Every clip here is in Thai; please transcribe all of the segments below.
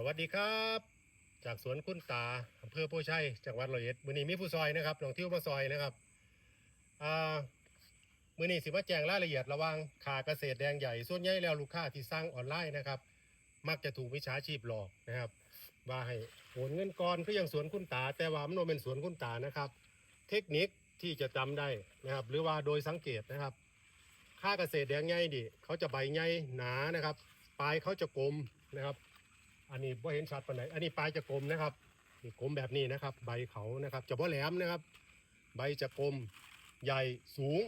สวัสดีครับ จากสวนคุณตาอำเภอโพชัยจังหวัดร้อยเอ็ดมือนี้มีผู้ซอยนะครับลองเที่ยวมาซอยนะครับอ่ามือนี้สิมาแจงรายละเอียดระว่างขาเกษตรแดงใหญ่ส่วนใหญ่แล้วลูกค้าที่สร้างออนไลน์นะครับ มักจะถูกมิจฉาชีพหลอกนะครับ ว่าให้โอนเงินก่อนก็ยังสวนคุณตา แต่ว่ามันบ่เป็นสวนคุณตานะครับ เทคนิคที่จะจำได้นะครับ หรือว่าโดยสังเกตนะครับ ค่าเกษตรแดงใหญ่ดิเขาจะใบใหญ่หนานะครับ ปลายเขาจะกลมนะครับ อันนี้บ่เห็นชัดปานไหนอันนี้ปลายจะกลมนะครับนี่กลมแบบนี้นะครับ ใบเขานะครับ จะบ่แหลมนะครับ ใบจะกลมใหญ่สูง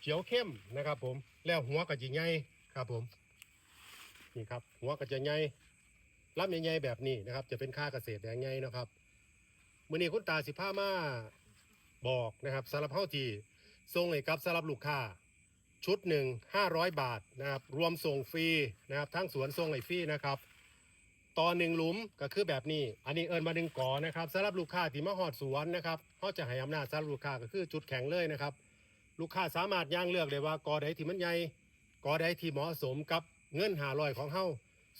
เขียวเข้มนะครับ ผมแล้วหัวก็จะใหญ่ครับผมนี่ครับ หัวก็จะใหญ่ลำใหญ่ๆแบบนี้นะครับ จะเป็นค่าเกษตรแดงใหญ่นะครับมื้อนี้คุณตาสิพามาบอกนะครับสำหรับเฮาทีส่งให้กับสำหรับลูกค้าชุดหนึ่ง500 บาทนะครับ รวมส่งฟรีนะครับทั้งสวนส่งให้ฟรีนะครับ ต่อหนึ่งหลุมก็คือแบบนี้ อันนี้เอิญมาหนึ่งก่อนะครับสำหรับลูกค้าที่มาหอดสวนนะครับเขาจะให้อำนาจสำหรับลูกค้าก็คือจุดแข็งเลยนะครับ ลูกค้าสามารถย่างเลือกได้ว่ากอใดที่มันใหญ่กอใดที่เหมาะสมกับเงินหาลอยของเฮา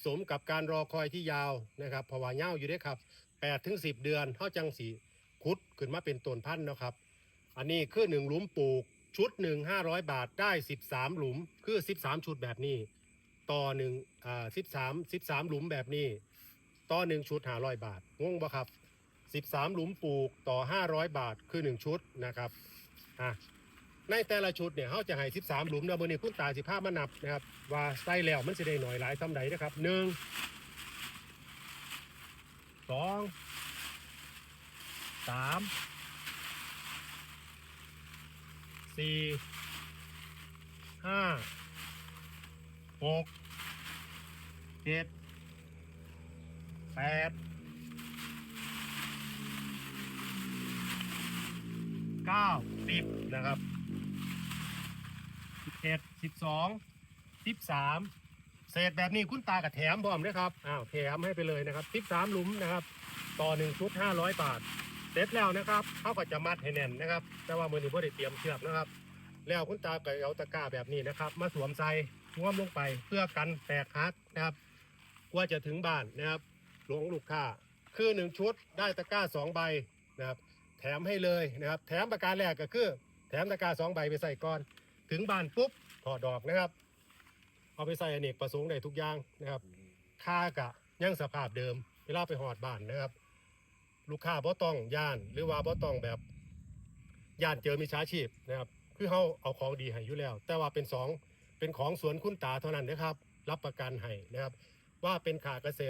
สมกับการรอคอยที่ยาวนะครับเพราะว่าเงาอยู่ได้ครับ8ถึง10 เดือนเฮาจังสีคุดขึ้นมาเป็นต้นพันธุ์นะครับ อันนี้คือหนึ่งหลุมปลูกชุดหนึ่ง500บาทได้ 13 หลุม คือ 13 ชุดแบบนี้ ต่อหนึ่งอ่า13 13หลุมแบบนี้ ต่อหนึ่งชุด500บาทงงบ่ครับ13หลุมปลูกต่อ500บาทคือ1ชุดนะครับอะในแต่ละชุดเนี่ยเขาจะให้13หลุมนะบนนี้คุณตาสิภามานับนะครับ ว่าใส่แล้วมันจะได้หน่อยหลายทำใดนะครับหนึ่งสองสามสี่ห้า หกเจ็ดแปดเก้าสิบนะครับสิบเอ็ดสิบสองสิบสามเศษแบบนี้คุณตากับแถมพร้อมนะครับอ้าวแถมให้ไปเลยนะครับสิบสามหลุมนะครับ ต่อหนึ่งชุดห้าร้อยบาทเสร็จแล้วนะครับเขาก็จะมัดให้แน่นนะครับ แต่ว่ามือนี้พ่ได้เตรียมเชือกนะครับ แล้วคุณตาก็เอาตะกร้าแบบนี้นะครับ มาสวมใส่ ร่วมลงไปเพื่อกันแตกหักนะครับ กว่าจะถึงบ้านนะครับหลวงลูกค้าคือหนึ่งชุดได้ตะกร้าสองใบนะครับ แถมให้เลยนะครับ แถมประการแรกก็คือ แถมตะกร้าสองใบไปใส่ก่อน ถึงบ้านปุ๊บถอดดอกนะครับ เอาไปใส่อเนกประสงค์ได้ทุกอย่างนะครับค่ากะยังสภาพเดิมเวลาไปหอดบ้านนะครับ ลูกค้าบ่ต้องย่านหรือว่าบ่ต้องแบบย่านเจอมิจฉาชีพนะครับ คือเขาเอาของดีให้อยู่แล้ว แต่ว่าเป็นสอง เป็นของสวนคุณตาเท่านั้นนะครับ รับประกันให้นะครับ ว่าเป็นขาเกษตร